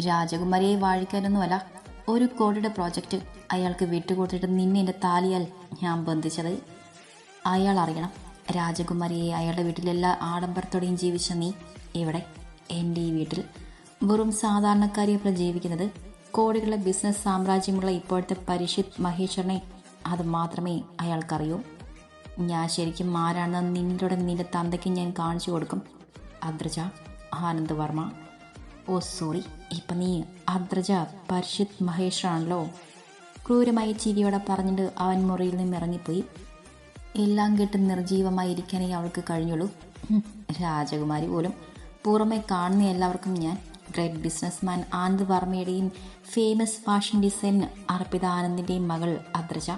രാജകുമാരിയെ വാഴിക്കാനൊന്നുമല്ല ഒരു കോടിയുടെ പ്രോജക്റ്റ് അയാൾക്ക് വിട്ടുകൊടുത്തിട്ട് നിന്നെ എന്റെ താലിയാൽ ഞാൻ ബന്ധിച്ചത്. അയാൾ അറിയണം രാജകുമാരിയെ അയാളുടെ വീട്ടിലെല്ലാ ആഡംബരത്തോടെയും ജീവിച്ച നീ ഇവിടെ എന്റെ ഈ വീട്ടിൽ. വെറും സാധാരണക്കാരിയെ പോലെ ജീവിക്കുന്നത് കോടികളുടെ ബിസിനസ് സാമ്രാജ്യമുള്ള ഇപ്പോഴത്തെ പരിഷിത് മഹേശ്വരനെ അത് മാത്രമേ അയാൾക്കറിയൂ. ഞാൻ ശരിക്കും ആരാണെന്ന് നിന്നിലൂടെ നിന്റെ തന്തയ്ക്ക് ഞാൻ കാണിച്ചു കൊടുക്കും. അദ്രജ ആനന്ദ് വർമ്മ. Oh sorry. ഇപ്പം നീ അദ്രജ പരിഷിത് മഹേഷാണല്ലോ ക്രൂരമായി ചിരിയോടെ പറഞ്ഞിട്ട് അവൻ മുറിയിൽ നിന്ന് ഇറങ്ങിപ്പോയി. എല്ലാം കേട്ട് നിർജീവമായി ഇരിക്കാനേ അവൾക്ക് കഴിഞ്ഞുള്ളൂ. രാജകുമാരി പോലും. പുറമെ കാണുന്ന എല്ലാവർക്കും ഞാൻ ഗ്രേറ്റ് ബിസിനസ്മാൻ ആനന്ദ് വർമ്മയുടെയും ഫേമസ് ഫാഷൻ ഡിസൈനർ അർപ്പിത ആനന്ദിന്റെയും മകൾ അദ്രജ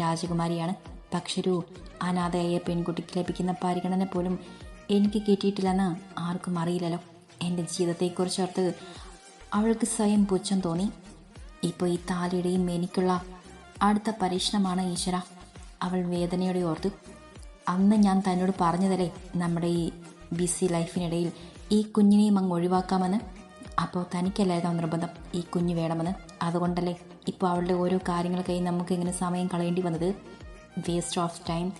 രാജകുമാരിയാണ്. പക്ഷെ ഒരു അനാഥയായ പെൺകുട്ടിക്ക് ലഭിക്കുന്ന പരിഗണന പോലും എനിക്ക് കിട്ടിയിട്ടില്ലെന്ന് ആർക്കും അറിയില്ലല്ലോ. എന്റെ ജീവിതത്തെക്കുറിച്ചോർത്ത് അവൾക്ക് സ്വയം പുച്ഛം തോന്നി. ഇപ്പോൾ ഈ താലിയുടെയും എനിക്കുള്ള അടുത്ത പരീക്ഷണമാണ് ഈശ്വര. അവൾ വേദനയോടെ ഓർത്തു. അന്ന് ഞാൻ തന്നോട് പറഞ്ഞതല്ലേ നമ്മുടെ ഈ ബിസി ലൈഫിനിടയിൽ ഈ കുഞ്ഞിനെയും അങ്ങ് ഒഴിവാക്കാമെന്ന്? അപ്പോൾ തനിക്കല്ലായിരുന്നു നിർബന്ധം? ഈ കുഞ്ഞ് വേണമെന്ന്? അതുകൊണ്ടല്ലേ ഇപ്പോൾ അവളുടെ ഓരോ കാര്യങ്ങൾക്കായി നമുക്ക് ഇങ്ങനെ സമയം കളയേണ്ടി വന്നത്? Waste of time.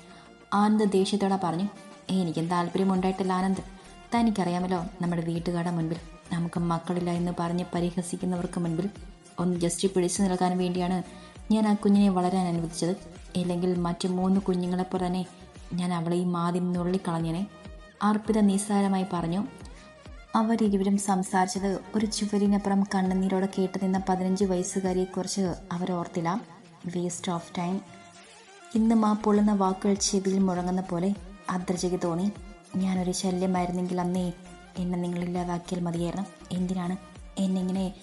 ആനന്ദ് ദേഷ്യത്തോടെ പറഞ്ഞു എനിക്കും താല്പര്യമുണ്ടായിട്ടില്ല ആനന്ദ്? തനിക്കറിയാമല്ലോ നമ്മുടെ വീട്ടുകാരുടെ മുൻപിൽ. നമുക്ക് മക്കളില്ല എന്ന് പറഞ്ഞ് പരിഹസിക്കുന്നവർക്ക് മുൻപിൽ ഒന്ന് ജസ്റ്റ് പിടിച്ചു നിൽക്കാൻ വേണ്ടിയാണ് ഞാൻ ആ കുഞ്ഞിനെ വളരാൻ അനുവദിച്ചത്. ഇല്ലെങ്കിൽ മറ്റു മൂന്ന് കുഞ്ഞുങ്ങളെപ്പോലെ തന്നെ ഞാൻ അവളെയും ആദ്യം നുള്ളിക്കളഞ്ഞനെ. അർപ്പിത നിസ്സാരമായി പറഞ്ഞു അവരിരുവരും സംസാരിച്ചത് ഒരു ചുവരിനപ്പുറം കണ്ണുനീരോടെ കേട്ടു നിന്ന പതിനഞ്ച് വയസ്സുകാരിയെക്കുറിച്ച് അവരോർത്തില്ല വേസ്റ്റ് ഓഫ് ടൈം ഇന്നും ആ പൊള്ളുന്ന വാക്കുകൾ ചെവിയിൽ മുഴങ്ങുന്ന പോലെ അദ്രജയ്ക്ക് തോന്നി. ഞാനൊരു ശല്യമായിരുന്നെങ്കിൽ അന്നേ എന്നെ നിങ്ങളില്ലാതാക്കിയാൽ മതിയായിരുന്നു. എന്തിനാണ് എന്നെങ്ങനെ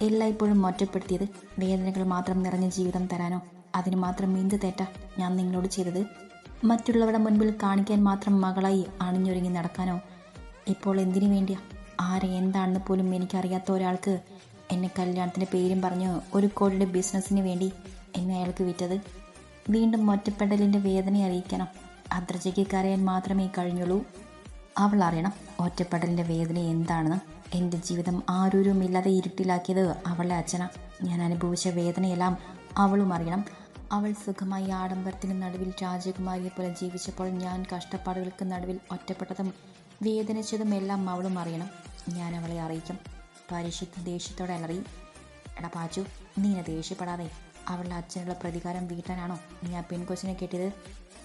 എല്ലായ്പ്പോഴും ഒറ്റപ്പെടുത്തിയത്? വേദനകൾ മാത്രം നിറഞ്ഞ ജീവിതം തരാനോ? അതിന് മാത്രം എന്ത് തേറ്റ ഞാൻ നിങ്ങളോട് ചെയ്തത്? മറ്റുള്ളവരുടെ മുൻപിൽ കാണിക്കാൻ മാത്രം മകളായി അണിഞ്ഞൊരുങ്ങി നടക്കാനോ? ഇപ്പോൾ എന്തിനു വേണ്ടിയാ? ആരെ എന്താണെന്ന് പോലും എനിക്കറിയാത്ത ഒരാൾക്ക് എന്നെ കല്യാണത്തിന്റെ പേരും പറഞ്ഞ് ഒരു കോടിയുടെ ബിസിനസ്സിന് വേണ്ടി എന്നെ അയാൾക്ക് വിറ്റത്. വീണ്ടും ഒറ്റപ്പെടലിന്റെ വേദന അറിയിക്കണം അദ്രജയ്ക്ക് കരയാൻ മാത്രമേ കഴിഞ്ഞുള്ളൂ. അവൾ അറിയണം ഒറ്റപ്പെടലിന്റെ വേദന എന്താണെന്ന്. എന്റെ ജീവിതം ആരൂരുമില്ലാതെ ഇരുട്ടിലാക്കിയത് അവളുടെ അച്ഛന. ഞാൻ അനുഭവിച്ച വേദനയെല്ലാം അവളും അറിയണം. അവൾ സുഖമായി ആഡംബരത്തിന് നടുവിൽ രാജകുമാരിയെ പോലെ ജീവിച്ചപ്പോൾ ഞാൻ കഷ്ടപ്പാടുകൾക്ക് നടുവിൽ ഒറ്റപ്പെട്ടതും വേദനിച്ചതും എല്ലാം അവളും അറിയണം. ഞാൻ അവളെ അറിയിക്കും. പരിശുദ്ധ ദേഷ്യത്തോടെ അലറി എടാ പാച്ചു നീന ദേഷ്യപ്പെടാതെ അവളുടെ അച്ഛനുള്ള പ്രതികാരം വീട്ടാനാണോ നീ ആ പെൺകൊച്ചിനെ കെട്ടിയത്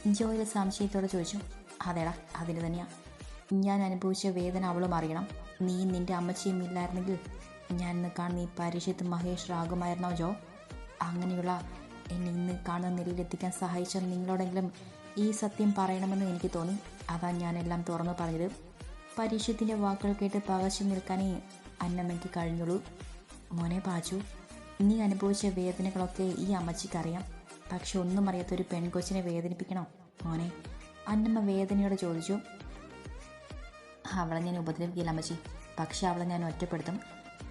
ജോയിലെ സംശയത്തോടെ ചോദിച്ചു. അതേടാ അതിന് തന്നെയാ. ഞാൻ അനുഭവിച്ച വേദന അവളും അറിയണം. നീ നിന്റെ അമ്മച്ചിയും ഇല്ലായിരുന്നെങ്കിൽ ഞാൻ ഇന്ന് കാണുന്ന ഈ പരിശുദ്ധ മഹേഷ് രാഗുമായിരുന്നോ ജോ? അങ്ങനെയുള്ള എന്നെ ഇന്ന് കാണുന്ന നിലയിലെത്തിക്കാൻ സഹായിച്ച നിങ്ങളോടെങ്കിലും ഈ സത്യം പറയണമെന്ന് എനിക്ക് തോന്നി. അതാ ഞാനെല്ലാം തുറന്നു പറഞ്ഞത്. പരീക്ഷത്തിന്റെ വാക്കുകൾ കേട്ട് പകച്ചു നിൽക്കാനേ അന്നമ്മയ്ക്ക് കഴിഞ്ഞുള്ളൂ. മോനെ പാച്ചു. നീ അനുഭവിച്ച വേദനകളൊക്കെ ഈ അമ്മച്ചിക്കറിയാം. പക്ഷെ ഒന്നും അറിയാത്തൊരു പെൺകൊച്ചിനെ വേദനിപ്പിക്കണോ? മോനെ അന്നമ്മ വേദനയോടെ ചോദിച്ചു. അവളെ ഞാൻ ഉപദ്രവിക്കില്ല അമ്മച്ചി. പക്ഷെ അവളെ ഞാൻ ഒറ്റപ്പെടുത്തും.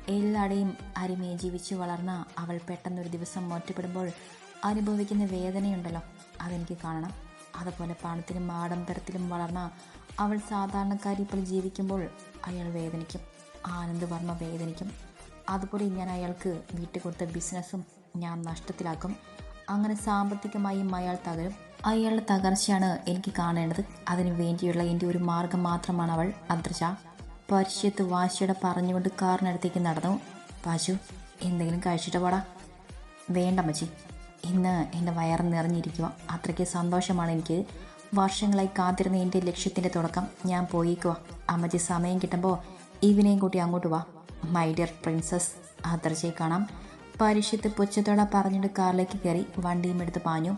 എല്ലാടെയും അരിമയെ ജീവിച്ച് വളർന്ന അവൾ പെട്ടെന്നൊരു ദിവസം ഒറ്റപ്പെടുമ്പോൾ അനുഭവിക്കുന്ന വേദനയുണ്ടല്ലോ. അതെനിക്ക് കാണണം. അതുപോലെ പണത്തിലും ആഡംബരത്തിലും വളർന്ന അവൾ സാധാരണക്കാരി ഇപ്പോൾ ജീവിക്കുമ്പോൾ അയാൾ വേദനിക്കും. ആനന്ദ് വർമ്മ വേദനിക്കും. അതുപോലെ ഞാൻ അയാൾക്ക് വീട്ടിൽ കൊടുത്ത ബിസിനസ്സും ഞാൻ നഷ്ടത്തിലാക്കും. അങ്ങനെ സാമ്പത്തികമായും അയാൾ തകരും. അയാളുടെ തകർച്ചയാണ് എനിക്ക് കാണേണ്ടത്. അതിനു വേണ്ടിയുള്ള എന്റെ ഒരു മാർഗം മാത്രമാണ് അവൾ. അദ്രജ പരിശ്യത്ത് വാശിയുടെ പറഞ്ഞുകൊണ്ട് കാറിനടുത്തേക്ക് നടന്നു. പാശു എന്തെങ്കിലും കഴിച്ചിട്ട് പോടാ. വേണ്ട മച്ചി ഇന്ന് എന്റെ വയറ് നിറഞ്ഞിരിക്കുക. അത്രയ്ക്ക് സന്തോഷമാണ് എനിക്ക്. വർഷങ്ങളായി കാത്തിരുന്ന എന്റെ ലക്ഷ്യത്തിന്റെ തുടക്കം ഞാൻ പോയിക്കുക അമ്മച്ചി സമയം കിട്ടുമ്പോൾ ഇവനെയും കൂട്ടി അങ്ങോട്ട് വാ. മൈ ഡിയർ പ്രിൻസസ് ആദർശയെ കാണാം. പരിശുദ്ധ പുച്ഛത്തോടെ പറഞ്ഞിട്ട് കാറിലേക്ക് കയറി വണ്ടിയും എടുത്ത് പാഞ്ഞു.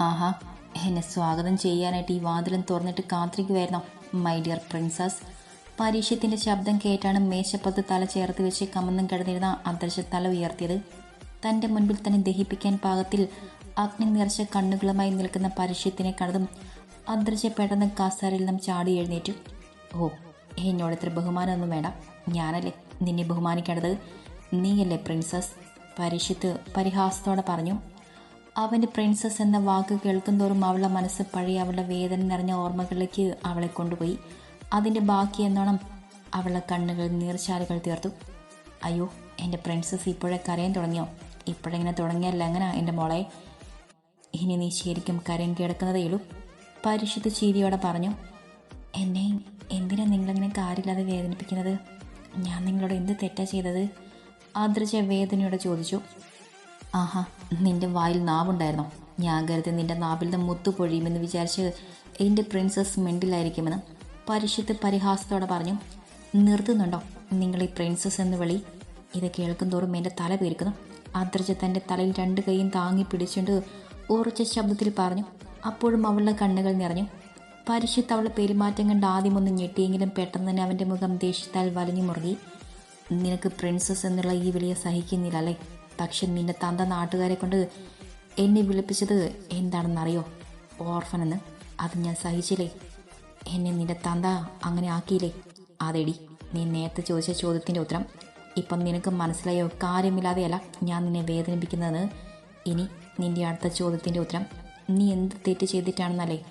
ആഹാ എന്നെ സ്വാഗതം ചെയ്യാനായിട്ട് ഈ വാതിലും തുറന്നിട്ട് കാത്തിരിക്കുമായിരുന്നു മൈ ഡിയർ പ്രിൻസസ്? പരീക്ഷത്തിന്റെ ശബ്ദം കേട്ടാണ് മേശപ്പുറത്ത് തല ചേർത്ത് വെച്ച് കമന്നും കിടന്നിരുന്ന അദർശ തല ഉയർത്തിയത്. തന്റെ മുൻപിൽ തന്നെ ദഹിപ്പിക്കാൻ പാകത്തിൽ അഗ്നി നിറച്ച കണ്ണുകളുമായി നിൽക്കുന്ന പരീക്ഷത്തിനെ കണ്ടതും അദർശ പെട്ടെന്ന് കസാരയിൽ നിന്നും ചാടി എഴുന്നേറ്റു. ഓ എന്നോട് ഇത്ര ബഹുമാനമൊന്നും വേണ്ട. ഞാനല്ലേ നിന്നെ ബഹുമാനിക്കേണ്ടത് നീയല്ലേ പ്രിൻസസ് പരിശുദ്ധ് പരിഹാസത്തോടെ പറഞ്ഞു. അവന്റെ പ്രിൻസസ് എന്ന വാക്ക് കേൾക്കുന്തോറും അവളുടെ മനസ്സ് പഴയ അവളുടെ വേദന നിറഞ്ഞ ഓർമ്മകളിലേക്ക് അവളെ കൊണ്ടുപോയി. അതിന്റെ ബാക്കി എന്നോണം അവളുടെ കണ്ണുകൾ നീർച്ചാലുകൾ തീർത്തു. അയ്യോ എന്റെ പ്രിൻസസ് ഇപ്പോഴേ കരയാൻ തുടങ്ങിയോ? ഇപ്പോഴെങ്ങനെ തുടങ്ങിയല്ല എങ്ങനെ എന്റെ മോളെ? ഇനി നീ ശരിക്കും കരയും കിടക്കുന്നതേയുള്ളൂ പരിശുദ്ധ ചീരിയോടെ പറഞ്ഞു. എന്നെ എന്തിനാ നിങ്ങളിങ്ങനെ കാര്യമില്ലാതെ വേദനിപ്പിക്കുന്നത്? ഞാൻ നിങ്ങളോട് എന്ത് തെറ്റാ ചെയ്തത്? ആദ്രജ വേദനയോടെ ചോദിച്ചു. ആഹാ നിന്റെ വായിൽ നാവുണ്ടായിരുന്നോ? ഞാൻ കരുതി നിന്റെ നിന്ന് മുത്തു പൊഴിയുമെന്ന് വിചാരിച്ച് എന്റെ പ്രിൻസസ് മെൻഡിലായിരിക്കുമെന്ന് പരിശുദ്ധ പരിഹാസത്തോടെ പറഞ്ഞു. നിർത്തുന്നുണ്ടോ നിങ്ങൾ ഈ പ്രിൻസസ് എന്ന് വിളി? ഇത് കേൾക്കും തോറും എന്റെ തല പേരിക്കുന്നു അദ്രജ തന്റെ തലയിൽ രണ്ട് കൈയും താങ്ങി പിടിച്ചുകൊണ്ട് ഉറച്ച ശബ്ദത്തിൽ പറഞ്ഞു. അപ്പോഴും അവളുടെ കണ്ണുകൾ നിറഞ്ഞു. പരിശുദ്ധ അവളുടെ പെരുമാറ്റം കണ്ട് ആദ്യമൊന്ന് ഞെട്ടിയെങ്കിലും പെട്ടെന്ന് തന്നെ അവന്റെ മുഖം ദേഷ്യത്താൽ വലിഞ്ഞു മുറുകി. നിനക്ക് പ്രിൻസസ് എന്നുള്ള ഈ വിളിയെ സഹിക്കുന്നില്ല അല്ലേ? പക്ഷെ നിന്റെ തന്ത നാട്ടുകാരെ കൊണ്ട് എന്നെ വിളിപ്പിച്ചത് എന്താണെന്നറിയോ? ഓർഫനെന്ന്. അത് ഞാൻ സഹിച്ചില്ലേ? എന്നെ നിന്റെ തന്ത അങ്ങനെ ആക്കിയില്ലേ? അതെടി നീ നേരത്തെ ചോദിച്ച ചോദ്യത്തിന്റെ ഉത്തരം. ഇപ്പം നിനക്ക് മനസ്സിലായോ? കാര്യമില്ലാതെയല്ല ഞാൻ നിന്നെ വേദനിപ്പിക്കുന്നതെന്ന്. ഇനി നിന്റെ അടുത്ത ചോദ്യത്തിന്റെ ഉത്തരം. നീ എന്ത് തെറ്റ് ചെയ്തിട്ടാണെന്നല്ലേ?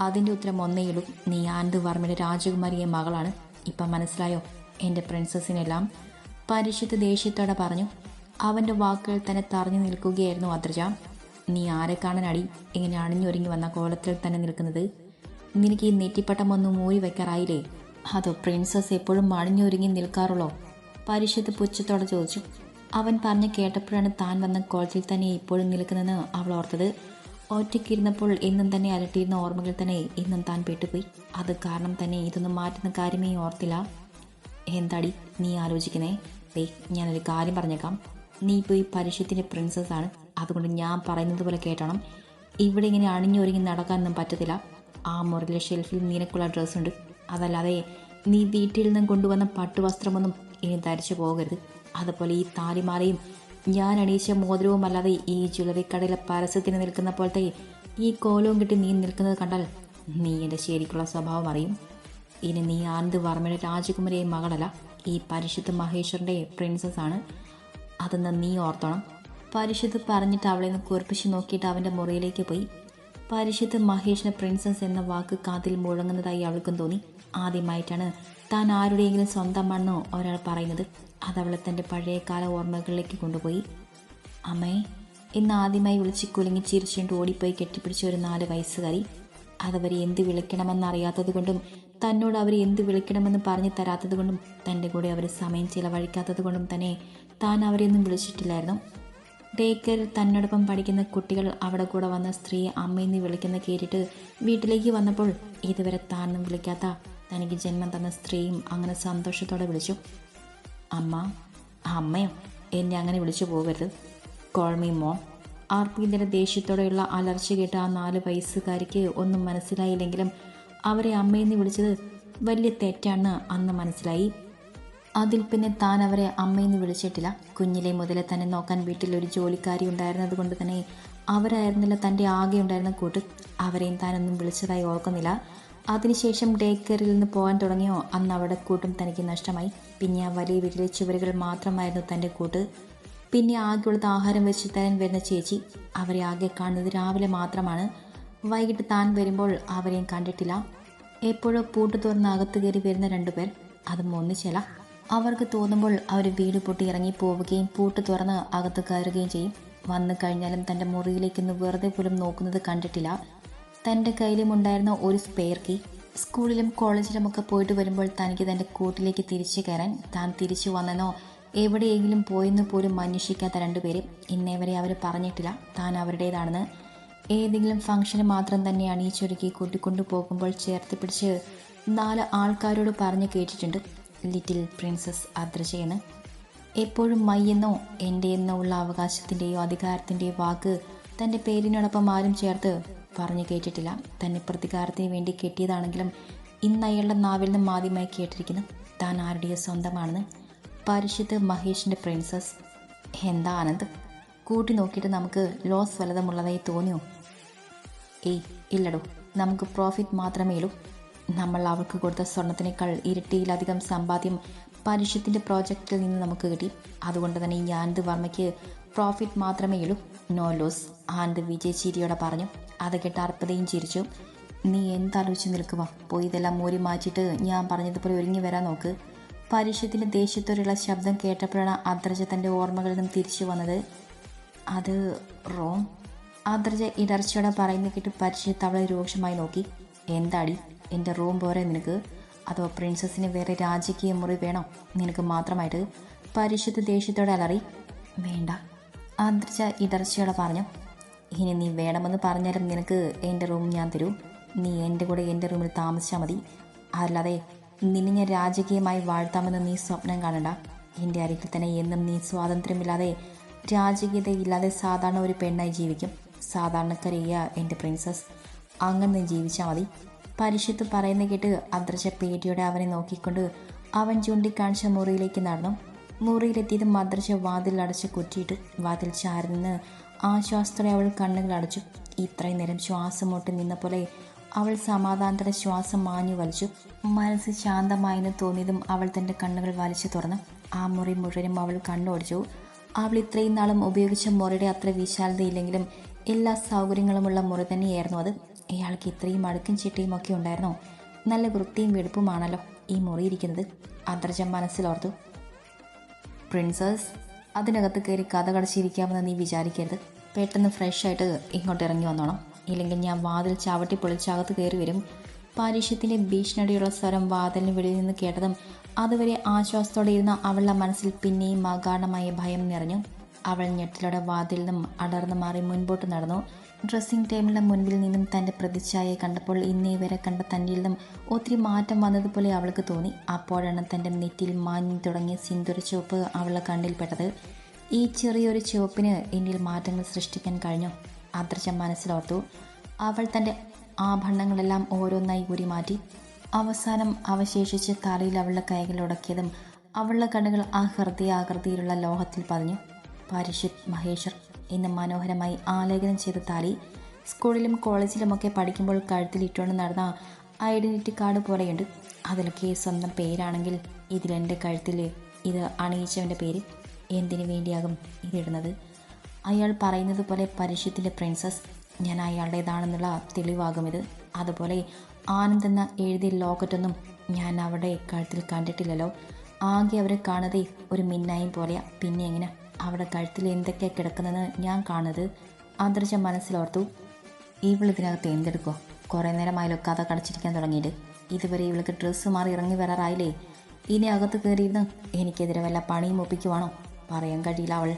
അതിന്റെ ഉത്തരം ഒന്നേയുള്ളൂ. നീ ആനന്ദ് വർമ്മയുടെ രാജകുമാരിയെ മകളാണ്. ഇപ്പം മനസ്സിലായോ? എന്റെ പ്രിൻസസിനെല്ലാം പരിശുദ്ധ ദേഷ്യത്തോടെ പറഞ്ഞു. അവന്റെ വാക്കുകൾ തന്നെ തറഞ്ഞു നിൽക്കുകയായിരുന്നു അദ്രജ. നീ ആരെ കാണാനടി? ഇങ്ങനെ അണിഞ്ഞൊരുങ്ങി വന്ന കോലത്തിൽ തന്നെ നിൽക്കുന്നത്. നിനക്ക് ഈ നെറ്റിപ്പട്ടം ഒന്നും മൂരി വെക്കാറായില്ലേ? അതോ പ്രിൻസസ് എപ്പോഴും അണിഞ്ഞൊരുങ്ങി നിൽക്കാറുള്ളോ? പരിശുദ്ധ പുച്ഛത്തോടെ ചോദിച്ചു. അവൻ പറഞ്ഞ് കേട്ടപ്പോഴാണ് താൻ വന്ന കോളത്തിൽ തന്നെ ഇപ്പോഴും നിൽക്കുന്നതെന്ന് അവൾ ഓർത്തത്. ഒറ്റയ്ക്കിരുന്നപ്പോൾ എന്നും തന്നെ അലട്ടിയിരുന്ന ഓർമ്മകൾ തന്നെ ഇന്നും താൻ പെട്ടുപോയി. അത് കാരണം തന്നെ ഇതൊന്നും മാറ്റുന്ന കാര്യമേ ഓർത്തില്ല. എന്താടി നീ ആലോചിക്കുന്നേ? ദേ ഞാനൊരു കാര്യം പറഞ്ഞേക്കാം. നീ പരിശുദ്ധിന്റെ പ്രിൻസസ് ആണ്. അതുകൊണ്ട് ഞാൻ പറയുന്നത് പോലെ കേട്ടണം. ഇവിടെ ഇങ്ങനെ അണിഞ്ഞൊരുങ്ങി നടക്കാനൊന്നും പറ്റത്തില്ല. ആ മുറിയിലെ ഷെൽഫിൽ നിനക്കുള്ള ഡ്രസ്സുണ്ട് അതല്ലാതെ നീ വീട്ടിൽ നിന്നും കൊണ്ടുവന്ന പട്ടുവസ്ത്രമൊന്നും ഇനി ധരിച്ചു പോകരുത്. അതുപോലെ ഈ താലിമാലയും ഞാൻ അണിയിച്ച മോതിരവും അല്ലാതെ ഈ ജ്വല്ലറി കടയിലെ പരസ്യത്തിന് നിൽക്കുന്ന പോലത്തെ ഈ കോലവും കിട്ടി നീ നിൽക്കുന്നത് കണ്ടാൽ നീ എന്റെ ശരിക്കുള്ള സ്വഭാവം അറിയും. ഇനി നീ ആനന്ദ് വർമ്മയുടെ രാജകുമാരിയെ മകളല്ല ഈ പരിശുദ്ധ മഹേശ്വരന്റെ പ്രിൻസസ് ആണ്. അതെന്ന് നീ ഓർത്തോണം? പരിശുദ്ധ പറഞ്ഞിട്ട് അവളെ നിന്ന് കുറിപ്പിച്ച് നോക്കിയിട്ട് അവന്റെ മുറിയിലേക്ക് പോയി. പരിശുദ്ധ മഹേഷിന് പ്രിൻസസ് എന്ന വാക്ക് കാതിൽ മുഴങ്ങുന്നതായി അവൾക്കും തോന്നി. ആദ്യമായിട്ടാണ് താൻ ആരുടെയെങ്കിലും സ്വന്തമാണെന്നോ ഒരാൾ പറയുന്നത് അതവളെ തന്റെ പഴയകാല ഓർമ്മകളിലേക്ക് കൊണ്ടുപോയി. അമ്മേ ഇന്ന് ആദ്യമായി വിളിച്ച് കുലുങ്ങി ചിരിച്ചുകൊണ്ട് ഓടിപ്പോയി കെട്ടിപ്പിടിച്ച ഒരു നാല് വയസ്സുകാരി. അതവരെ എന്ത് വിളിക്കണമെന്നറിയാത്തത് കൊണ്ടും തന്നോട് അവർ എന്ത് വിളിക്കണമെന്ന് പറഞ്ഞു തരാത്തത് കൊണ്ടും തന്റെ കൂടെ അവർ സമയം ചിലവഴിക്കാത്തത് കൊണ്ടും തന്നെ താൻ അവരെയൊന്നും വിളിച്ചിട്ടില്ലായിരുന്നു. ഡേ തന്നോടൊപ്പം പഠിക്കുന്ന കുട്ടികൾ അവിടെ കൂടെ വന്ന സ്ത്രീയെ അമ്മയെന്ന് വിളിക്കുന്ന കേട്ടിട്ട് വീട്ടിലേക്ക് വന്നപ്പോൾ ഇതുവരെ താനൊന്നും വിളിക്കാത്ത തനിക്ക് ജന്മം തന്ന സ്ത്രീയും അങ്ങനെ സന്തോഷത്തോടെ വിളിച്ചു അമ്മ അമ്മയോ എന്നെ അങ്ങനെ വിളിച്ചു പോകരുത്. കോൾമി മോം ആർപ്പിന്റെ ദേഷ്യത്തോടെയുള്ള അലർച്ച കേട്ട ആ നാല് വയസ്സുകാരിക്ക് ഒന്നും മനസ്സിലായില്ലെങ്കിലും അവരെ അമ്മയെന്ന് വിളിച്ചത് വലിയ തെറ്റാണെന്ന് അന്ന് മനസ്സിലായി. അതിൽ പിന്നെ താൻ അവരെ അമ്മയെന്ന് വിളിച്ചിട്ടില്ല. കുഞ്ഞിലെ മുതലേ തന്നെ നോക്കാൻ വീട്ടിൽ ഒരു ജോലിക്കാരി ഉണ്ടായിരുന്നത് കൊണ്ട് തന്നെ അവരായിരുന്നില്ല തന്റെ ആകെ ഉണ്ടായിരുന്ന കൂട്ട്. അവരെയും താനൊന്നും വിളിച്ചതായി ഓർക്കുന്നില്ല. അതിനുശേഷം ഡേ കെയറിൽ നിന്ന് പോകാൻ തുടങ്ങിയോ? അന്ന് അവിടെ കൂട്ടും തനിക്ക് നഷ്ടമായി. പിന്നെ ആ വലിയ വീട്ടിലെ ചുവരുകൾ മാത്രമായിരുന്നു തന്റെ കൂട്ട്. പിന്നെ ആകെയുള്ളത് ആഹാരം വെച്ച് തരാൻ വരുന്ന ചേച്ചി അവരെ ആകെ കാണുന്നത് രാവിലെ മാത്രമാണ്. വൈകിട്ട് താൻ വരുമ്പോൾ അവരെയും കണ്ടിട്ടില്ല. എപ്പോഴോ പൂട്ട് തുറന്ന് അകത്ത് കയറി വരുന്ന രണ്ടുപേർ അതും ഒന്നിച്ചല്ല. അവർക്ക് തോന്നുമ്പോൾ അവർ വീട് പൊട്ടി ഇറങ്ങി പോവുകയും പൂട്ട് തുറന്ന് അകത്ത് കയറുകയും ചെയ്യും. വന്നു കഴിഞ്ഞാലും തന്റെ മുറിയിലേക്കൊന്ന് വെറുതെ പോലും നോക്കുന്നത് കണ്ടിട്ടില്ല. തന്റെ കയ്യിലും ഉണ്ടായിരുന്ന ഒരു സ്പെയർ കീ സ്കൂളിലും കോളേജിലുമൊക്കെ പോയിട്ട് വരുമ്പോൾ തനിക്ക് തന്റെ കൂട്ടിലേക്ക് തിരിച്ചു കയറാൻ താൻ തിരിച്ചു വന്നെന്നോ എവിടെയെങ്കിലും പോയെന്ന് പോലും അന്വേഷിക്കാത്ത രണ്ടുപേരും ഇന്നേവരെ അവർ പറഞ്ഞിട്ടില്ല. താൻ അവരുടേതാണെന്ന്. ഏതെങ്കിലും ഫംഗ്ഷന് മാത്രം തന്നെ അണിയിച്ചൊരുക്കി കൂട്ടിക്കൊണ്ടു പോകുമ്പോൾ ചേർത്ത് പിടിച്ച് നാല് ആൾക്കാരോട് പറഞ്ഞു കേട്ടിട്ടുണ്ട്. ലിറ്റിൽ പ്രിൻസസ് അദ്രജയെന്ന്. എപ്പോഴും മയ്യെന്നോ എന്റെ എന്നോ ഉള്ള അവകാശത്തിന്റെയോ അധികാരത്തിന്റെയോ വാക്ക് തന്റെ പേരിനോടൊപ്പം ആരും ചേർത്ത് പറഞ്ഞു കേട്ടിട്ടില്ല. തന്നെ പ്രതികാരത്തിന് വേണ്ടി കെട്ടിയതാണെങ്കിലും ഇന്ന് അയാളുടെ നാവിൽ നിന്നും ആദ്യമായി കേട്ടിരിക്കുന്നു. താൻ ആരുടെ സ്വന്തമാണെന്ന്. പരിശുദ്ധ മഹേഷിന്റെ പ്രിൻസസ് എന്താ ആനന്ദ്? കൂട്ടി നോക്കിയിട്ട് നമുക്ക് ലോസ് വലതമുള്ളതായി തോന്നിയോ? ഏയ് ഇല്ലടോ. നമുക്ക് പ്രോഫിറ്റ് മാത്രമേ ഉള്ളൂ. നമ്മൾ അവൾക്ക് കൊടുത്ത സ്വർണത്തിനേക്കാൾ ഇരട്ടിയിലധികം സമ്പാദ്യം പരിശുദ്ധിന്റെ പ്രോജക്റ്റിൽ നിന്ന് നമുക്ക് കിട്ടി. അതുകൊണ്ട് തന്നെ ഈ ആനന്ദ് വർമ്മയ്ക്ക് പ്രോഫിറ്റ് മാത്രമേ ഉള്ളൂ. നോ ലോസ് ആനന്ദ് വിജയ് ചിരിയോടെ പറഞ്ഞു. അത് കേട്ട് അർപ്പതയും ചിരിച്ചു. നീ എന്താലോചിച്ച് നിൽക്കുക പോയി ഇതെല്ലാം മൂരി മാറ്റിയിട്ട് ഞാൻ പറഞ്ഞതുപോലെ ഒരുങ്ങി വരാൻ നോക്ക്. പരീക്ഷത്തിന്റെ ദേഷ്യത്തോടെയുള്ള ശബ്ദം കേട്ടപ്പോഴാണ് അദ്രജ തന്റെ ഓർമ്മകളിൽ നിന്നും തിരിച്ചു വന്നത്. അത് റോങ് അദ്രജ ഇടർച്ചയോടെ പറയുന്ന കേട്ട് പരിഷത്ത് അവളെ രൂക്ഷമായി നോക്കി. എന്താടി? എന്റെ റൂം പോരെ നിനക്ക്? അതോ പ്രിൻസസിന് വേറെ രാജകീയ മുറി വേണോ? നിനക്ക് മാത്രമായിട്ട്? പരിശുദ്ധ ദേഷ്യത്തോടെ അലറി. വേണ്ട. അദ്രജ ഇതർച്ചയോടെ പറഞ്ഞു ഇനി നീ വേണമെന്ന് പറഞ്ഞാലും നിനക്ക് എന്റെ റൂം ഞാൻ തരൂ. നീ എന്റെ കൂടെ എന്റെ റൂമിൽ താമസിച്ചാൽ മതി. അല്ലാതെ നിന്നെ ഞാൻ രാജകീയമായി വാഴ്ത്താമെന്ന് നീ സ്വപ്നം കാണണ്ട. എന്റെ അരികിൽ തന്നെ എന്നും നീ സ്വാതന്ത്ര്യമില്ലാതെ രാജകീയതയില്ലാതെ സാധാരണ ഒരു പെണ്ണായി ജീവിക്കും. സാധാരണക്കാരിയ എന്റെ പ്രിൻസസ് അങ്ങനെ ജീവിച്ചാൽ മതി. പരിശുദ്ധ പറയുന്ന കേട്ട് അദ്രശ പേടിയോടെ അവനെ നോക്കിക്കൊണ്ട് അവൻ ചൂണ്ടിക്കാണിച്ച മുറിയിലേക്ക് നടന്നു. മുറിയിലെത്തിയത് മദ്രശ വാതിൽ അടച്ച് കുറ്റിയിട്ട് വാതിൽ ചാരുന്ന് ആശ്വാസത്തോടെ അവൾ കണ്ണുകൾ അടച്ചു. ഇത്രയും നേരം ശ്വാസം മുട്ടി നിന്ന പോലെ അവൾ സമാധാനത്തോടെ ശ്വാസം മാഞ്ഞു വലിച്ചു. മനസ്സ് ശാന്തമായെന്ന് തോന്നിയതും അവൾ തന്റെ കണ്ണുകൾ വലിച്ചു തുറന്നു. ആ മുറി മുഴുവനും അവൾ കണ്ണോടിച്ചു. അവൾ ഇത്രയും നാളും ഉപയോഗിച്ച മുറിയുടെ അത്ര വിശാലതയില്ലെങ്കിലും എല്ലാ സൗകര്യങ്ങളുമുള്ള മുറി തന്നെയായിരുന്നു അത്. ഇയാൾക്ക് ഇത്രയും അടുക്കും ചിട്ടയും ഒക്കെ ഉണ്ടായിരുന്നോ. നല്ല വൃത്തിയും വെടുപ്പുമാണല്ലോ ഈ മുറിയിരിക്കുന്നത് അദ്രജം മനസ്സിലോർത്തു. പ്രിൻസസ് അതിനകത്ത് കയറി കഥ കടച്ചിരിക്കാമെന്ന് നീ വിചാരിക്കരുത്. പെട്ടെന്ന് ഫ്രഷ് ആയിട്ട് ഇങ്ങോട്ട് ഇറങ്ങി വന്നോണം. ഇല്ലെങ്കിൽ ഞാൻ വാതിൽ ചവിട്ടി പൊളിച്ചകത്ത് കയറി വരും. പാരീഷ്യത്തിന്റെ ഭീഷണടിയുള്ള സ്വരം വാതിലിന് വെളിയിൽ നിന്ന് കേട്ടതും അതുവരെ ആശ്വാസത്തോടെ ഇരുന്ന അവളുടെ മനസ്സിൽ പിന്നെയും അകാരണമായ ഭയം നിറഞ്ഞു. അവൾ ഞെട്ടിലൂടെ വാതിൽ നിന്നും അടർന്നു മാറി മുൻപോട്ട് നടന്നു. ഡ്രസ്സിംഗ് ടേബിളിന്റെ മുൻപിൽ നിന്നും തന്റെ പ്രതിച്ഛായയെ കണ്ടപ്പോൾ ഇന്നേ വരെ കണ്ട തന്നിൽ നിന്നും ഒത്തിരി മാറ്റം വന്നതുപോലെ അവൾക്ക് തോന്നി. അപ്പോഴാണ് തന്റെ നെറ്റിൽ മാഞ്ഞു തുടങ്ങിയ സിന്ദൂര ചുവപ്പ് അവളെ കണ്ണിൽപ്പെട്ടത് ഈ ചെറിയൊരു ചുവപ്പിന് എന്നിൽ മാറ്റങ്ങൾ സൃഷ്ടിക്കാൻ കഴിഞ്ഞു. അദൃശ്യം മനസ്സിലോർത്തു. അവൾ തന്റെ ആഭരണങ്ങളെല്ലാം ഓരോന്നായി ഊരി മാറ്റി. അവസാനം അവശേഷിച്ച് തലയിൽ അവളുടെ കൈകൾ ഉടക്കിയതും അവളുടെ കണ്ണുകൾ ആ ഹൃദയാകൃതിയിലുള്ള ലോഹത്തിൽ പതിഞ്ഞു. പരിശുദ്ധ മഹേശ്വർ. എന്ന് മനോഹരമായി ആലേഖനം ചെയ്ത താലി സ്കൂളിലും കോളേജിലുമൊക്കെ പഠിക്കുമ്പോൾ കഴുത്തിലിട്ടുകൊണ്ട് നടന്ന ഐഡന്റിറ്റി കാർഡ് പോലെയുണ്ട്. അതിലൊക്കെ സ്വന്തം പേരാണെങ്കിൽ ഇതിലെന്റെ കഴുത്തിൽ ഇത് അണിയിച്ചവന്റെ പേര് എന്തിനു വേണ്ടിയാകും ഇതിടുന്നത്? അയാൾ പറയുന്നത് പോലെ പരിഷത്തിന്റെ പ്രിൻസസ് ഞാൻ അയാളുടേതാണെന്നുള്ള തെളിവാകും ഇത്. അതുപോലെ ആനന്ദ് എന്ന എഴുതിയ ലോക്കറ്റൊന്നും ഞാൻ അവിടെ കഴുത്തിൽ കണ്ടിട്ടില്ലല്ലോ. ആകെ അവരെ കാണതേ ഒരു മിന്നായും പോലെയാണ് പിന്നെ എങ്ങനെ അവിടെ കഴുത്തിൽ എന്തൊക്കെയാണ് കിടക്കുന്നതെന്ന് ഞാൻ കാണുന്നത്? ആദർശ മനസ്സിലോർത്തു ഇവൾ ഇതിനകത്ത് എന്തെടുക്കോ കുറേ നേരമായാലും കഥ കടച്ചിരിക്കാൻ തുടങ്ങിയിട്ട്. ഇതുവരെ ഇവൾക്ക് ഡ്രസ്സ് മാറി ഇറങ്ങി വരാറായില്ലേ? ഇനി അകത്ത് കയറിയിരുന്ന് എനിക്കെതിരെ വല്ല പണിയും ഒപ്പിക്കുവാണോ? പറയാൻ കഴിയില്ല അവൾ.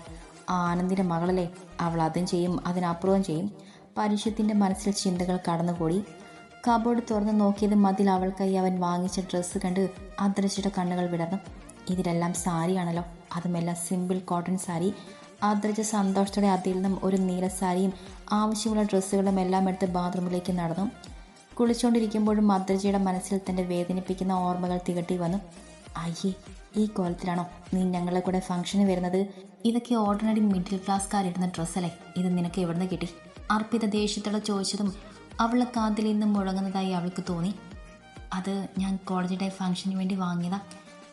ആ ആനന്ദിന്റെ മകളല്ലേ? അവൾ അതും ചെയ്യും അതിനപ്പുറവും ചെയ്യും. പരുഷ്യത്തിന്റെ മനസ്സിൽ ചിന്തകൾ കടന്നുകൂടി. കബോർഡ് തുറന്ന് നോക്കിയത് മതിൽ അവൾക്കായി അവൻ വാങ്ങിച്ച ഡ്രസ്സ് കണ്ട് അദൃശ്യയുടെ കണ്ണുകൾ വിടർന്നു. ഇതിലെല്ലാം സാരിയാണല്ലോ അതുമെല്ലാം സിമ്പിൾ കോട്ടൺ സാരി. ആദരിച്ച സന്തോഷത്തോടെ അതിൽ നിന്നും ഒരു നീല സാരിയും ആവശ്യമുള്ള ഡ്രസ്സുകളും എല്ലാം എടുത്ത് ബാത്റൂമിലേക്ക് നടന്നു. കുളിച്ചുകൊണ്ടിരിക്കുമ്പോഴും മദ്രജയുടെ മനസ്സിൽ തന്റെ വേദനിപ്പിക്കുന്ന ഓർമ്മകൾ തികട്ടി വന്നു. അയ്യേ ഈ കോലത്തിലാണോ നീ ഞങ്ങളുടെ കൂടെ ഫംഗ്ഷന് വരുന്നത്? ഇതൊക്കെ ഓർഡിനറി മിഡിൽ ക്ലാസ്കാരിടുന്ന ഡ്രസ്സല്ലേ? ഇത് നിനക്ക് എവിടുന്ന് കിട്ടി? അർപ്പിത ദേഷ്യത്തോടെ ചോദിച്ചതും അവളെ കാതിൽ നിന്നും മുഴങ്ങുന്നതായി അവൾക്ക് തോന്നി. അത് ഞാൻ കോളേജിന്റെ ഫംഗ്ഷന് വേണ്ടി വാങ്ങിയതാ.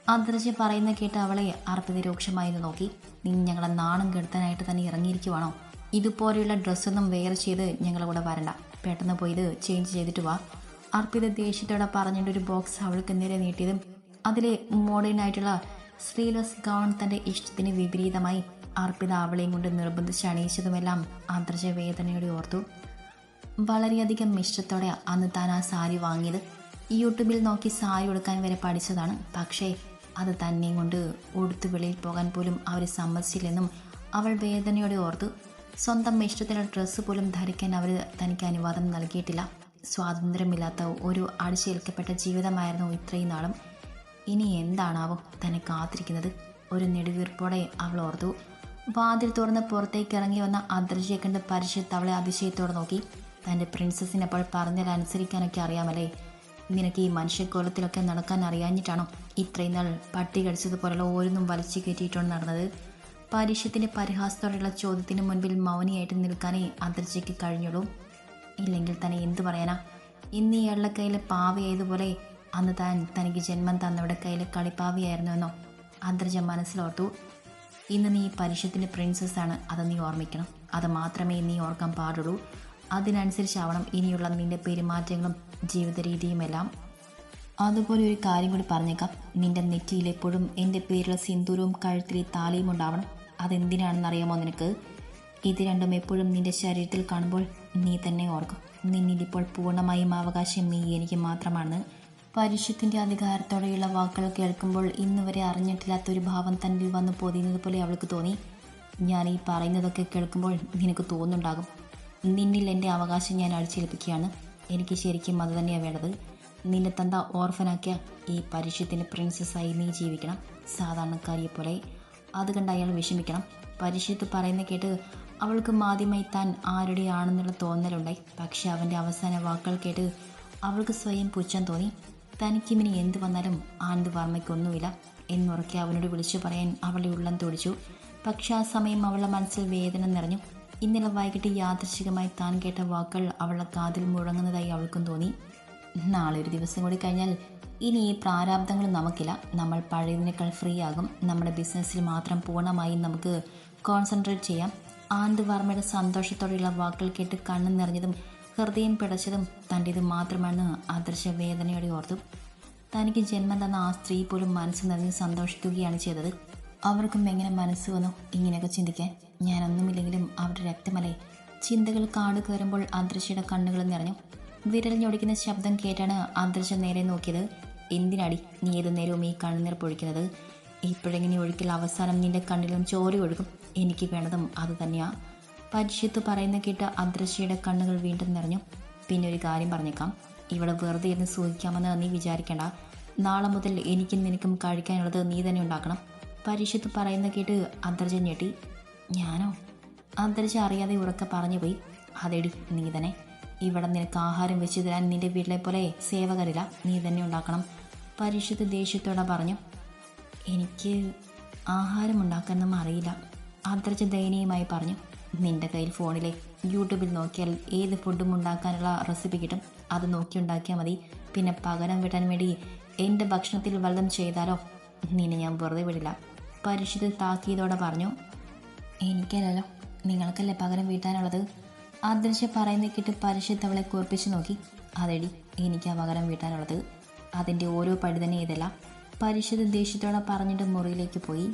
അദ്രജ പറയുന്ന കേട്ട് അവളെ അർപ്പിത രൂക്ഷമായിരുന്നു നോക്കി. നീ ഞങ്ങളെ നാണം കെടുത്താനായിട്ട് തന്നെ ഇറങ്ങിയിരിക്കുവാണോ? ഇതുപോലെയുള്ള ഡ്രസ്സൊന്നും വെയർ ചെയ്ത് ഞങ്ങളുടെ കൂടെ വരണ്ട. പെട്ടെന്ന് പോയി ഇത് ചേഞ്ച് ചെയ്തിട്ട് വാ. അർപ്പിത ദേഷ്യത്തോടെ പറഞ്ഞിട്ട് ഒരു ബോക്സ് അവൾക്ക് നേരെ നീട്ടിയതും അതിലെ മോഡേൺ ആയിട്ടുള്ള സ്ലീവ്ലെസ് ഗൗൺ തന്റെ ഇഷ്ടത്തിന് വിപരീതമായി അർപ്പിത അവളെയും കൊണ്ട് നിർബന്ധിച്ച് അണിയിച്ചതുമെല്ലാം അദ്രജ വേദനയോടെ ഓർത്തു. വളരെയധികം ഇഷ്ടത്തോടെ അന്ന് താൻ ആ സാരി വാങ്ങിയത്. യൂട്യൂബിൽ നോക്കി സാരി ഉടുക്കാൻ വരെ പഠിച്ചതാണ്. പക്ഷേ അത് തന്നെയും കൊണ്ട് ഉടുത്ത് വെളിയിൽ പോകാൻ പോലും അവർ സമ്മതിച്ചില്ലെന്നും അവൾ വേദനയോടെ ഓർത്തു സ്വന്തം ഇഷ്ടത്തിലുള്ള ഡ്രസ്സ് പോലും ധരിക്കാൻ അവർ തനിക്ക് അനുവാദം നൽകിയിട്ടില്ല. സ്വാതന്ത്ര്യമില്ലാത്ത ഒരു അടിച്ചേൽക്കപ്പെട്ട ജീവിതമായിരുന്നു ഇത്രയും നാളും. ഇനി എന്താണാവോ തന്നെ കാത്തിരിക്കുന്നത്. ഒരു നെടുവീർപ്പോടെ അവൾ ഓർത്തു. വാതിൽ തുറന്ന് പുറത്തേക്ക് ഇറങ്ങി വന്ന അദൃശ്യെ കണ്ട് പരിഷത്ത് അവളെ അതിശയത്തോടെ നോക്കി. തന്റെ പ്രിൻസസിനപ്പോൾ പറഞ്ഞാൽ അനുസരിക്കാനൊക്കെ അറിയാമല്ലേ? നിനക്ക് ഈ മനുഷ്യക്കോലത്തിലൊക്കെ നടക്കാൻ അറിയാഞ്ഞിട്ടാണോ? ഇത്രയും നാൾ പട്ടി കടിച്ചതുപോലുള്ള ഓരോന്നും വലിച്ചു കയറ്റിയിട്ടാണ് നടന്നത്. പരീക്ഷത്തിന്റെ പരിഹാസത്തോടെയുള്ള ചോദ്യത്തിന് മുൻപിൽ മൗനിയായിട്ട് നിൽക്കാനേ അതിർച്ചയ്ക്ക് കഴിഞ്ഞുള്ളൂ. ഇല്ലെങ്കിൽ തന്നെ എന്തു പറയാനാ? ഇന്ന് ഇയാളുടെ കയ്യിൽ പാവയായതുപോലെ അന്ന് താൻ തനിക്ക് ജന്മം തന്നവിടെ കയ്യിൽ കളിപ്പാവയായിരുന്നുവെന്നോ അന്തർജ മനസ്സിലോർത്തു. ഇന്ന് നീ പരീക്ഷത്തിന്റെ പ്രിൻസസ്സാണ് അത് നീ ഓർമ്മിക്കണം. അത് മാത്രമേ നീ ഓർക്കാൻ പാടുള്ളൂ. അതിനനുസരിച്ചാവണം ഇനിയുള്ള നിന്റെ പെരുമാറ്റങ്ങളും ജീവിത രീതിയുമെല്ലാം അതുപോലെ ഒരു കാര്യം കൂടി പറഞ്ഞേക്കാം. നിന്റെ നെറ്റിയിൽ എപ്പോഴും എന്റെ പേരുള്ള സിന്ദൂരവും കഴുത്തിൽ താലിയും ഉണ്ടാവണം. അതെന്തിനാണെന്ന് അറിയാമോ നിനക്ക്? ഇത് രണ്ടും എപ്പോഴും നിന്റെ ശരീരത്തിൽ കാണുമ്പോൾ നീ തന്നെ ഓർക്കും. നിന്നിലിപ്പോൾ പൂർണമായും അവകാശം നീ എനിക്ക് മാത്രമാണ്. പരുഷത്തിന്റെ അധികാരത്തോടെയുള്ള വാക്കുകൾ കേൾക്കുമ്പോൾ ഇന്ന് വരെ അറിഞ്ഞിട്ടില്ലാത്തൊരു ഭാവം തന്നിൽ വന്ന് പൊതിയുന്നത് പോലെ അവൾക്ക് തോന്നി. ഞാൻ ഈ പറയുന്നതൊക്കെ കേൾക്കുമ്പോൾ നിനക്ക് തോന്നുന്നുണ്ടാകും. നിന്നിൽ എന്റെ അവകാശം ഞാൻ അടിച്ചേൽപ്പിക്കുകയാണ്. എനിക്ക് ശരിക്കും അത് തന്നെയാണ് വേണ്ടത്. നിന്നെ തന്ത ഓർഫനാക്കിയ ഈ പരിശുദ്ധിന്റെ പ്രിൻസസ്സായി നീ ജീവിക്കണം. സാധാരണക്കാരിയെ പോലെ അത് കണ്ട് അയാൾ വിഷമിക്കണം. പരിശുദ്ധ പറയുന്ന കേട്ട് അവൾക്ക് ആദ്യമായി താൻ ആരുടെയാണെന്നുള്ള തോന്നലുണ്ടായി. പക്ഷെ അവന്റെ അവസാന വാക്കുകൾ കേട്ട് അവൾക്ക് സ്വയം പുച്ഛം തോന്നി. തനിക്കിമിനി എന്ത് വന്നാലും ആനന്ദ് വർമ്മയ്ക്കൊന്നുമില്ല എന്നുറക്കെ അവനോട് വിളിച്ചു പറയാൻ അവളെ ഉള്ളം തുടിച്ചു. പക്ഷെ ആ സമയം അവളുടെ മനസ്സിൽ വേദന നിറഞ്ഞു. ഇന്നലെ വൈകിട്ട് യാദൃശികമായി താൻ കേട്ട വാക്കുകൾ അവളുടെ കാതിൽ മുഴങ്ങുന്നതായി അവൾക്കും തോന്നി. നാളെ ഒരു ദിവസം കൂടി കഴിഞ്ഞാൽ ഇനി ഈ പ്രാരാബ്ദങ്ങൾ നമുക്കില്ല. നമ്മൾ പഴയതിനേക്കാൾ ഫ്രീ ആകും. നമ്മുടെ ബിസിനസ്സിൽ മാത്രം പൂർണമായി നമുക്ക് കോൺസെൻട്രേറ്റ് ചെയ്യാം. ആനന്ദ് വർമ്മയുടെ സന്തോഷത്തോടെയുള്ള വാക്കുകൾ കേട്ട് കണ്ണു നിറഞ്ഞതും ഹൃദയം പിടച്ചതും തന്റെ ഇത് മാത്രമാണെന്ന് അദൃശ്യ വേദനയോടെ ഓർത്തു. തനിക്ക് ജന്മം തന്ന ആ സ്ത്രീ പോലും മനസ്സ് നിറഞ്ഞ് സന്തോഷിക്കുകയാണ് ചെയ്തത്. അവർക്കും എങ്ങനെ മനസ്സ് വന്നു ഇങ്ങനെയൊക്കെ ചിന്തിക്കാൻ? ഞാനൊന്നുമില്ലെങ്കിലും അവരുടെ രക്തമലേ ചിന്തകൾ കാട് കയറുമ്പോൾ അദൃശ്യയുടെ കണ്ണുകൾ നിറഞ്ഞു. വിരൽ ഞൊടിക്കുന്ന ശബ്ദം കേട്ടാണ് അന്തരിച്ച നേരെ നോക്കിയത്. എന്തിനടി നീ ഏതു നേരവും ഈ കണ്ണുനീർ പൊഴിക്കുന്നത്? ഇപ്പോഴെങ്ങനെ ഒഴുക്കിൽ അവസാനം നിന്റെ കണ്ണിലും ചോര ഒഴുകും? എനിക്ക് വേണ്ടതും അത് തന്നെയാ. പരിശുദ്ധ പറയുന്ന കേട്ട് അദൃശ്യയുടെ കണ്ണുകൾ വീണ്ടും നിറഞ്ഞു. പിന്നെ ഒരു കാര്യം പറഞ്ഞേക്കാം. ഇവിടെ വെറുതെ ഇരുന്ന് സൂഹിക്കാമെന്ന് നീ വിചാരിക്കേണ്ട. നാളെ മുതൽ എനിക്കും നിനക്കും കഴിക്കാനുള്ളത് നീ തന്നെ ഉണ്ടാക്കണം. പരിശുദ്ധ പറയുന്ന കേട്ട് അന്തർജ ഞെട്ടി. ഞാനോ? അദർജ അറിയാതെ ഉറക്കെ പറഞ്ഞു പോയി അതെടി നീ തന്നെ. ഇവിടെ നിനക്ക് ആഹാരം വെച്ച് തരാൻ നിന്റെ വീട്ടിലെ പോലെ സേവകരില്ല. നീ തന്നെ ഉണ്ടാക്കണം. പരിശുദ്ധ ദേഷ്യത്തോടെ പറഞ്ഞു എനിക്ക് ആഹാരം ഉണ്ടാക്കാനൊന്നും അറിയില്ല. അന്തർജ ദയനീയമായി പറഞ്ഞു നിന്റെ കയ്യിൽ ഫോണിലെ യൂട്യൂബിൽ നോക്കിയാൽ ഏത് ഫുഡും ഉണ്ടാക്കാനുള്ള റെസിപ്പി കിട്ടും. അത് നോക്കി ഉണ്ടാക്കിയാൽ മതി. പിന്നെ പകരം വിടാൻ വേണ്ടി എന്റെ ഭക്ഷണത്തിൽ വല്ലതും ചെയ്താലോ? നിന്നെ ഞാൻ വെറുതെ വിടില്ല. പരിശുദ്ധ താക്കിയതോടെ പറഞ്ഞു എനിക്കല്ലല്ലോ. നിങ്ങൾക്കല്ലേ പകരം വീട്ടാനുള്ളത്? അദൃശ്യ പറയുന്ന കിട്ട് പരിശുദ്ധ അവളെ കൂർപ്പിച്ച് നോക്കി. അതെടി എനിക്കാ പകരം വീട്ടാനുള്ളത്. അതിന്റെ ഓരോ പടി തന്നെ ഇതല്ല. പരിശുദ്ധ ദേഷ്യത്തോടെ പറഞ്ഞിട്ട് മുറിയിലേക്ക് പോയി.